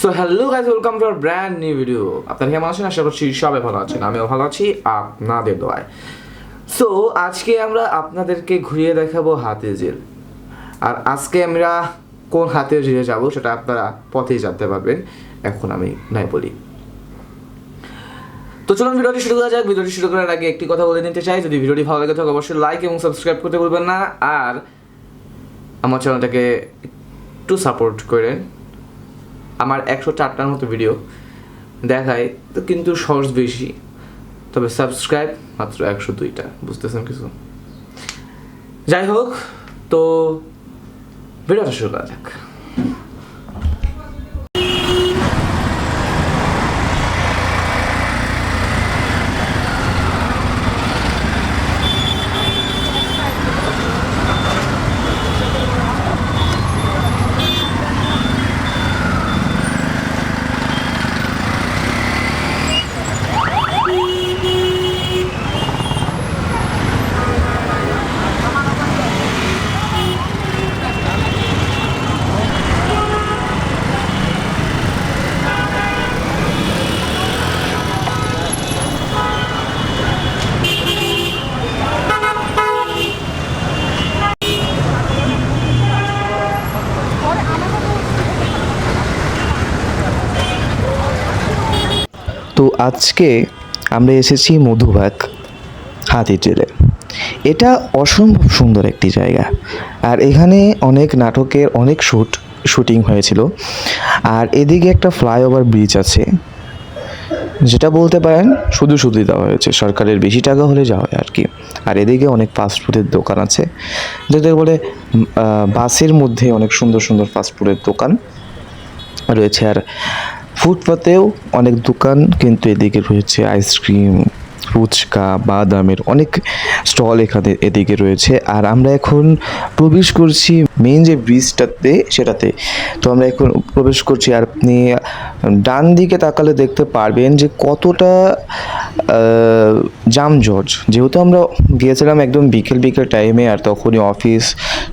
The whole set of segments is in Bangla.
So hello guys welcome to our brand new video আপনারা কেমন আছেন? আশা করছি সবাই ভালো আছেন। আমিও ভালো আছি। আপনাদের দোয়ায়। সো আজকে আমরা আপনাদেরকে ঘুরিয়ে দেখাবো হাতে জেল। আর আজকে আমরা কোন হাতে জেলে যাব সেটা আপনারা পথেই জানতে পারবেন। এখন আমি নাই বলি। তো চলুন ভিডিওটি শুরু করা যাক। ভিডিওটি শুরু করার আগে একটি কথা বলে নিতে চাই। যদি ভিডিওটি ভালো লাগে থাকে অবশ্যই লাইক এবং সাবস্ক্রাইব করতে ভুলবেন না। আর আমার চ্যানেলটাকে একটু সাপোর্ট করেন। আমার একশো চারটার মতো ভিডিও দেখায়, তো কিন্তু শর্টস বেশি। তবে সাবস্ক্রাইব মাত্র একশো দুইটা, বুঝতেছেন কিছু? যাই হোক, তো ভিডিওটা শুরু করা যাক। তো আজকে আমরা এসেছি মধুবাগ হাতির জেলে। এটা অসম্ভব সুন্দর একটি জায়গা। আর এখানে অনেক নাটকের অনেক শ্যুট শুটিং হয়েছিল। আর এদিকে একটা ফ্লাইওভার ব্রিজ আছে। যেটা বলতে পারেন শুধু শুধুই দেওয়া হয়েছে। সরকারের বেশি টাকা হলে যাওয়া আর কি। আর এদিকে অনেক ফাস্টফুডের দোকান আছে। যেটা বলে বাসের মধ্যে অনেক সুন্দর সুন্দর ফাস্টফুডের দোকান রয়েছে। আর ফুটপাতেও অনেক দোকান কিন্তু এদিকে রয়েছে আইসক্রিম, ফুচকা, বাদামের অনেক স্টল এখানে এদিকে রয়েছে। আর আমরা এখন প্রবেশ করছি মেন যে ব্রিজটাতে সেটাতে। তো আমরা এখন প্রবেশ করছি। আর আপনি ডান দিকে তাকালে দেখতে পারবেন যে কতটা যানজট। যেহেতু আমরা গিয়েছিলাম একদম বিকেল বিকেল টাইমে আর তখনই অফিস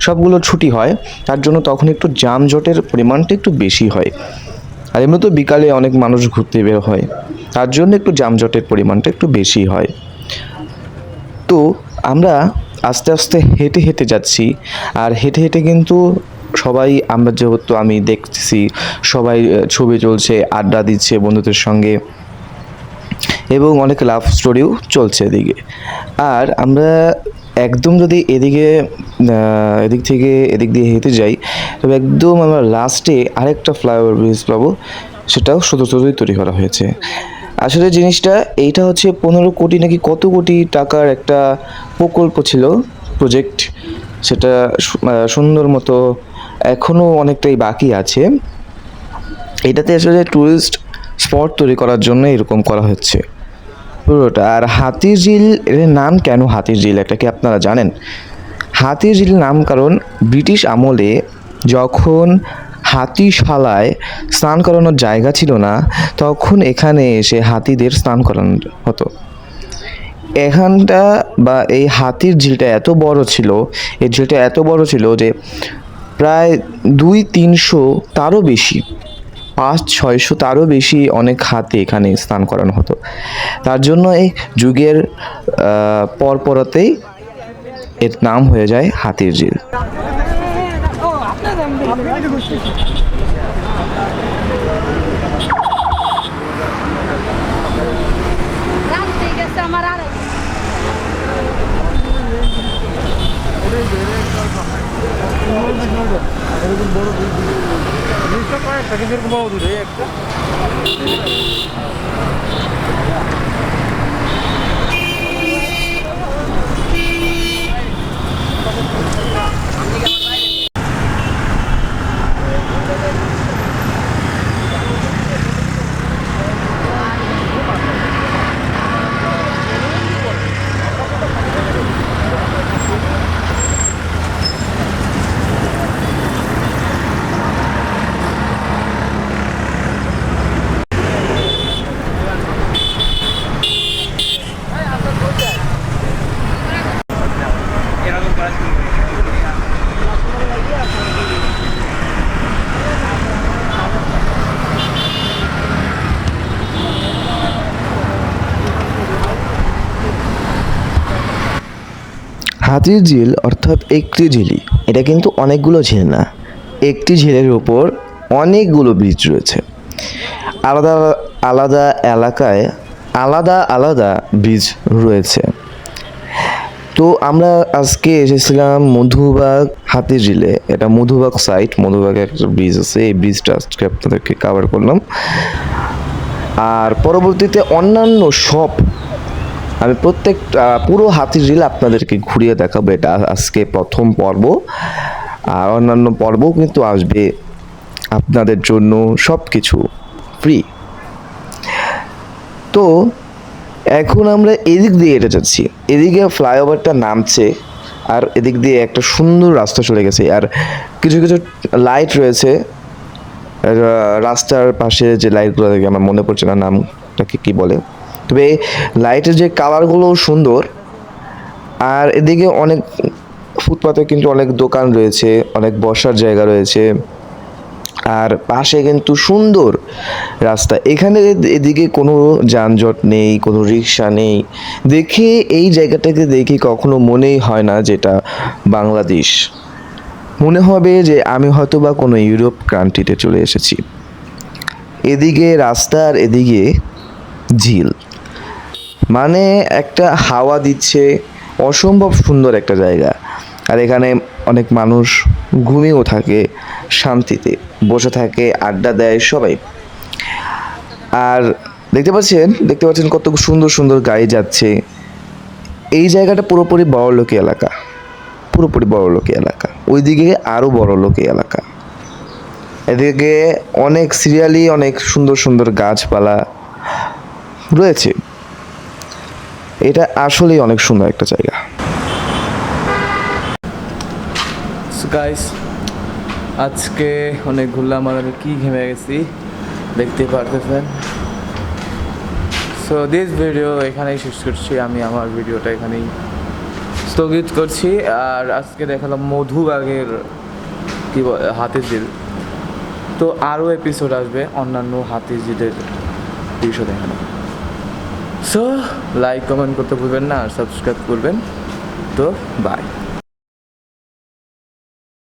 সবগুলো ছুটি হয়। তার জন্য তখন একটু যানজটের পরিমাণটা একটু বেশি হয়। আর এমনি তো বিকালে অনেক মানুষ ঘুরতে বের হয়। তার জন্য একটু যানজটের পরিমাণটা একটু বেশি হয়। তো আমরা আস্তে আস্তে হেঁটে হেঁটে যাচ্ছি। আর হেঁটে হেঁটে কিন্তু সবাই, আমরা যেহেতু আমি দেখছি সবাই ছবি চলছে আড্ডা দিচ্ছে বন্ধুদের সঙ্গে। এবং অনেক লাভ স্টোরিও চলছে এদিকে। আর আমরা একদম যদি এদিকে এদিক থেকে এদিক দিয়ে হেঁটে যাই, তবে একদম আমরা লাস্টে আরেকটা ফ্লাইওভার ব্রিজ পাবো, সেটাও শুধু শুধুই তৈরি করা হয়েছে। আসলে জিনিসটা এইটা হচ্ছে পনেরো কোটি নাকি কত কোটি টাকার একটা প্রকল্প ছিল প্রজেক্ট সেটা সুন্দর মতো এখনও অনেকটাই বাকি আছে। এটাতে আসলে ট্যুরিস্ট স্পট তৈরি করার জন্য এরকম করা হচ্ছে। পুরোটা। আর হাতির ঝিল এর নাম কেন হাতির ঝিল এটা কি আপনারা জানেন? হাতির ঝিল নাম কারণ ব্রিটিশ আমলে যখন হাতিশালায় স্নান করানোর জায়গা ছিল না, তখন এখানে এসে হাতিদের স্নান করানো হতো। এখানটা বা এই হাতির ঝিলটা এত বড় ছিল, এই ঝিলটা এত বড় ছিল যে প্রায় দুই তিনশো তারও বেশি পাঁচ ছয়শো তারও বেশি অনেক হাতে এখানে স্নান করানো হতো। তার জন্য এই যুগের পরপরতেই এর নাম হয়ে যায় হাতির ঝিল আমার আর বড় দুধ কয়েকটা কিন্তু বড় দুধ এই একটা হাতির ঝিল অর্থাৎ একটি ঝিলি এটা কিন্তু অনেকগুলো ঝিল না। একটি ঝিলের উপর অনেকগুলো ব্রিজ রয়েছে। আলাদা আলাদা এলাকায় আলাদা আলাদা ব্রিজ রয়েছে। তো আমরা আজকে এসেছিলাম মধুবাগ হাতির ঝিলে। এটা মধুবাগ সাইট মধুবাগে একটা ব্রিজ আছে। এই ব্রিজটা আজকে আপনাদেরকে কাভার করলাম। আর পরবর্তীতে অন্যান্য সব আমি প্রত্যেক পুরো হাতির রিল আপনাদেরকে ঘুরিয়ে দেখাবো। এটা আজকে প্রথম পর্ব। আর অন্যান্য পর্বও কিন্তু আসবে আপনাদের জন্য সব কিছু ফ্রি তো, এখন আমরা এদিক দিয়ে এটা যাচ্ছি। এদিকে ফ্লাইওভারটা নামছে আর এদিক দিয়ে একটা সুন্দর রাস্তা চলে গেছে। আর কিছু কিছু লাইট রয়েছে। রাস্তার পাশে যে লাইটগুলো দেখে আমার মনে পড়ছে না নামটাকে কী বলে। তবে লাইটের যে কালারগুলো সুন্দর, আর এদিকে অনেক ফুটপাতে কিন্তু অনেক দোকান রয়েছে, অনেক বসার জায়গা রয়েছে, আর পাশে কিন্তু সুন্দর রাস্তা। এখানে এদিকে কোনো যানজট নেই, কোনো রিক্সা নেই। দেখে এই জায়গাটাকে দেখে কখনো মনেই হয় না যেটা বাংলাদেশ। মনে হবে যে আমি হয়তো বা কোনো ইউরোপ কান্ট্রিতে চলে এসেছি। এদিকে রাস্তার এদিকে ঝিল। মানে একটা হাওয়া দিচ্ছে, অসম্ভব সুন্দর একটা জায়গা। আর এখানে অনেক মানুষ ঘুমিয়েও থাকে, শান্তিতে বসে থাকে, আড্ডা দেয় সবাই। আর দেখতে পাচ্ছেন দেখতে পাচ্ছেন কত সুন্দর সুন্দর গাড়ি যাচ্ছে। এই জায়গাটা পুরোপুরি বড় লোকি এলাকা। পুরোপুরি বড় লোকি এলাকা। ওইদিকে আরও বড় লোকি এলাকা। এদিকে অনেক সিরিয়ালি অনেক সুন্দর সুন্দর গাছপালা রয়েছে। এটা আসলেই অনেক সুন্দর একটা জায়গা। গাইস আজকে অনেক ঘুরলাম আর আমি কি ঘেমে গেছি, দেখতে পারতেছেন? সো দিস ভিডিও এখানেই শেষ করছি, আমি আমার ভিডিওটা এখানেই স্থগিত করছি। আর আজকে দেখালাম মধু কি বলে, হাতিঝিল। তো আরও এপিসোড আসবে, অন্যান্য হাতিঝিলের দৃশ্য দেখানো সো লাইক কমেন্ট করতে ভুলবেন না আর সাবস্ক্রাইব করবেন। তো বাই